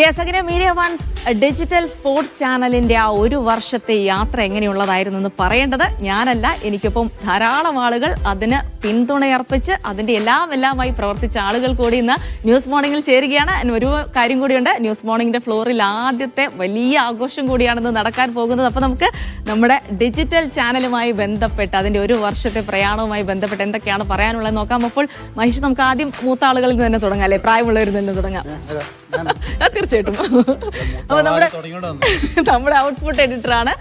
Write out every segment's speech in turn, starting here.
Yes അങ്ങനെ media one digital sports ചാനലിന്റെ ആ ഒരു വർഷത്തെ യാത്ര എങ്ങനെയുള്ളതായിരുന്നു എന്ന് പറയേണ്ടത് ഞാനല്ല എനിക്കൊപ്പം ധാരാളം ആളുകൾ അതിന് പിന്തുണയർപ്പിച്ച് അതിന്റെ എല്ലാം എല്ലാമായി പ്രവർത്തിച്ച ആളുകൾ കൂടി ഇന്ന് ന്യൂസ് മോർണിംഗിൽ ചേരുകയാണ്. ഒരു കാര്യം കൂടിയുണ്ട് ന്യൂസ് മോർണിംഗിന്റെ ഫ്ലോറിൽ ആദ്യത്തെ വലിയ ആഘോഷം കൂടിയാണെന്ന് നടക്കാൻ പോകുന്നത്. അപ്പൊ നമുക്ക് നമ്മുടെ ഡിജിറ്റൽ ചാനലുമായി ബന്ധപ്പെട്ട് അതിന്റെ ഒരു വർഷത്തെ പ്രയാണവുമായി ബന്ധപ്പെട്ട് എന്തൊക്കെയാണ് പറയാനുള്ളത് നോക്കാം. അപ്പോൾ മഹേഷ് നമുക്ക് ആദ്യം മൂത്ത ആളുകളിൽ നിന്ന് തന്നെ തുടങ്ങാം അല്ലെ? പ്രായമുള്ളവരിൽ നിന്ന് തുടങ്ങാം. തീർച്ചയായിട്ടും. അപ്പൊ നമ്മുടെ നമ്മുടെ ഔട്ട്പുട്ട് എഡിറ്ററാണ്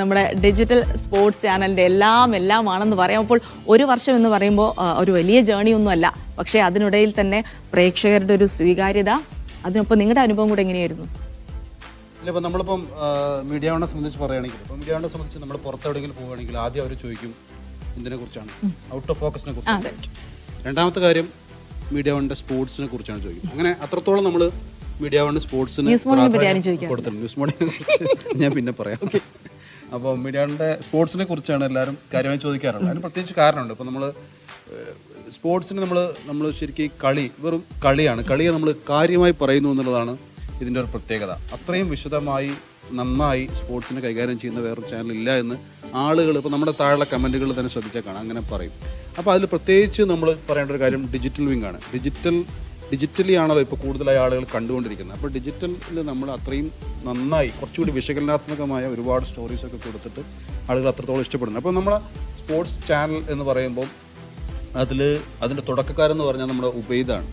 നമ്മുടെ ഡിജിറ്റൽ സ്പോർട്സ് ചാനലിന്റെ എല്ലാം എല്ലാം ആണെന്ന് പറയാം. അപ്പോൾ ഒരു വർഷം എന്ന് പറയുമ്പോൾ ഒരു വലിയ ജേണി ഒന്നും അല്ല. പക്ഷേ അതിനിടയിൽ തന്നെ പ്രേക്ഷകരുടെ ഒരു സ്വീകാര്യത അതിനൊപ്പം നിങ്ങളുടെ അനുഭവം കൂടെ എങ്ങനെയായിരുന്നു? ഇല്ല ഇപ്പം നമ്മളിപ്പം മീഡിയ വണ്ണെ സംബന്ധിച്ച് പറയുകയാണെങ്കിൽ ഇപ്പം മീഡിയ വണ്ണെ സംബന്ധിച്ച് നമ്മൾ പുറത്തെവിടെയെങ്കിലും പോവുകയാണെങ്കിൽ ആദ്യം അവർ ചോദിക്കും ഇതിനെ കുറിച്ചാണ്. ഔട്ട് ഓഫ് ഫോക്കസിനെ കുറിച്ചാണ് രണ്ടാമത്തെ കാര്യം മീഡിയ വണ്ണിന്റെ സ്പോർട്സിനെ കുറിച്ചാണ് ചോദിക്കുന്നത് അങ്ങനെ അത്രത്തോളം നമ്മൾ മീഡിയ വണ്ണ് സ്പോർട്സിന്. കൊടുത്തില്ല. ന്യൂസ് മോർണിംഗിനെ കുറിച്ച് ഞാൻ പിന്നെ പറയാം. അപ്പോൾ മീഡിയ വണ്ണിന്റെ സ്പോർട്സിനെ കുറിച്ചാണ് എല്ലാവരും കാര്യമായി ചോദിക്കാറുള്ളത്. അതിന് പ്രത്യേകിച്ച് കാരണമുണ്ട്. ഇപ്പോൾ നമ്മൾ സ്പോർട്സിന് നമ്മൾ നമ്മൾ ശരിക്കും കളി വെറും കളിയാണ്. കളിയെ നമ്മൾ കാര്യമായി പറയുന്നു എന്നുള്ളതാണ് ഇതിന്റെ ഒരു പ്രത്യേകത. അത്രയും വിശദമായി നന്നായി സ്പോർട്സിനെ കൈകാര്യം ചെയ്യുന്ന വേറൊരു ചാനൽ ഇല്ല എന്ന് ആളുകൾ ഇപ്പോൾ നമ്മുടെ താഴെ കമന്റുകൾ തന്നെ ശ്രദ്ധിച്ചാൽ കാണാം. അങ്ങനെ പറയും. അപ്പോൾ അതിൽ പ്രത്യേകിച്ച് നമ്മൾ പറയേണ്ട ഒരു കാര്യം ഡിജിറ്റൽ വിങ് ആണ് ഡിജിറ്റൽ ഡിജിറ്റലി ആണല്ലോ ഇപ്പോൾ കൂടുതലായി ആളുകൾ കണ്ടുകൊണ്ടിരിക്കുന്നത്. അപ്പോൾ ഡിജിറ്റലിൽ നമ്മൾ അത്രയും നന്നായി കുറച്ചുകൂടി വിശകലനാത്മകമായ ഒരുപാട് സ്റ്റോറീസൊക്കെ കൊടുത്തിട്ട് ആളുകൾ അത്രത്തോളം ഇഷ്ടപ്പെടുന്നു. അപ്പോൾ നമ്മുടെ സ്പോർട്സ് ചാനൽ എന്ന് പറയുമ്പോൾ അതിൽ അതിന്റെ തുടക്കക്കാരെന്ന് പറഞ്ഞാൽ നമ്മുടെ ഉബൈദാണ്.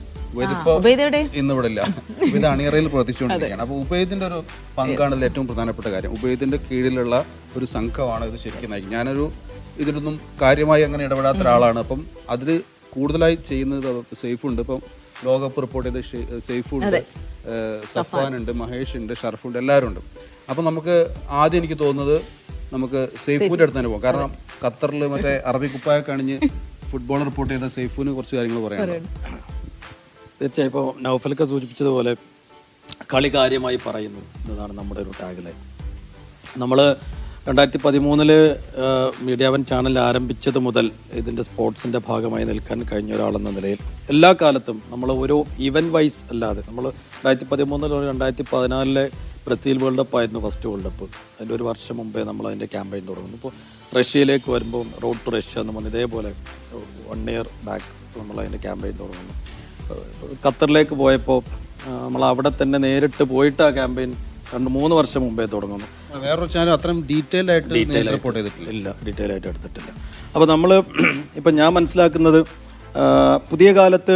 ഇന്നിവിടെ ഇല്ല ഉബൈദ് അണിയറയിൽ പ്രവർത്തിച്ചുകൊണ്ടിരിക്കുകയാണ്. അപ്പോൾ ഉബൈദിന്റെ ഒരു പങ്കാണ് ഏറ്റവും പ്രധാനപ്പെട്ട കാര്യം. ഉബൈദിന്റെ കീഴിലുള്ള ഒരു സംഘമാണ് ഇത് ശരിക്കും നയിക്കുന്നത്. ഞാനൊരു ഇതിലൊന്നും കാര്യമായി അങ്ങനെ ഇടപെടാത്ത ഒരാളാണ്. അപ്പം അതിൽ കൂടുതലായി ചെയ്യുന്നത് സേഫ് ഉണ്ട് ഇപ്പം ലോകകപ്പ് റിപ്പോർട്ട് ചെയ്ത സെയ്ഫുണ്ട് സേഫ് ഉണ്ട് ഏഹ് സഫാൻ. ഉണ്ട് മഹേഷ് ഉണ്ട് ഷർഫ് ഉണ്ട് എല്ലാവരും ഉണ്ട് അപ്പം നമുക്ക് ആദ്യം എനിക്ക് തോന്നുന്നത് നമുക്ക് സേഫുവിന്റെ അടുത്ത് തന്നെ പോകാം. കാരണം ഖത്തറിൽ മറ്റേ അറബി കുപ്പായൊക്കെ അണിഞ്ഞ് ഫുട്ബോൾ റിപ്പോർട്ട് ചെയ്ത സേഫുവിന് കുറച്ച് കാര്യങ്ങൾ പറയാനുണ്ട്? തീർച്ചയായും ഇപ്പോൾ നൗഫലൊക്കെ സൂചിപ്പിച്ചതുപോലെ കളി കാര്യമായി പറയുന്നു എന്നതാണ് നമ്മുടെ ഒരു ടാഗ്ലൈൻ നമ്മൾ രണ്ടായിരത്തി പതിമൂന്നിൽ മീഡിയ വൻ ചാനൽ ആരംഭിച്ചത് മുതൽ ഇതിന്റെ സ്പോർട്സിന്റെ ഭാഗമായി നിൽക്കാൻ കഴിഞ്ഞ ഒരാളെന്ന നിലയിൽ എല്ലാ കാലത്തും നമ്മൾ ഓരോ ഇവന്റ് വൈസ് അല്ലാതെ നമ്മൾ രണ്ടായിരത്തി പതിമൂന്നിൽ രണ്ടായിരത്തി പതിനാലിലെ ബ്രസീൽ വേൾഡ് കപ്പ് ആയിരുന്നു ഫസ്റ്റ് വേൾഡ് കപ്പ്. അതിന്റെ ഒരു വർഷം മുമ്പേ നമ്മൾ അതിന്റെ ക്യാമ്പയിൻ തുടങ്ങുന്നു. ഇപ്പോൾ റഷ്യയിലേക്ക് വരുമ്പോൾ റോഡ് ടു റഷ്യ എന്ന് പറഞ്ഞ് ഇതേപോലെ വൺ ഇയർ ബാക്ക് നമ്മൾ അതിന്റെ ക്യാമ്പയിൻ തുടങ്ങുന്നു. ഖത്തറിലേക്ക് പോയപ്പോൾ നമ്മൾ അവിടെ തന്നെ നേരിട്ട് പോയിട്ട് ആ ക്യാമ്പയിൻ രണ്ട് മൂന്ന് വർഷം മുമ്പേ തുടങ്ങുന്നു. വേറൊരു ചാനൽ അത്രയും ഡീറ്റെയിൽഡ് ആയിട്ട് റിപ്പോർട്ട് ചെയ്തിട്ടില്ല. ഇല്ല ഡീറ്റെയിൽ ആയിട്ട് എടുത്തിട്ടില്ല. അപ്പോൾ നമ്മൾ ഇപ്പം ഞാൻ മനസ്സിലാക്കുന്നത് പുതിയ കാലത്ത്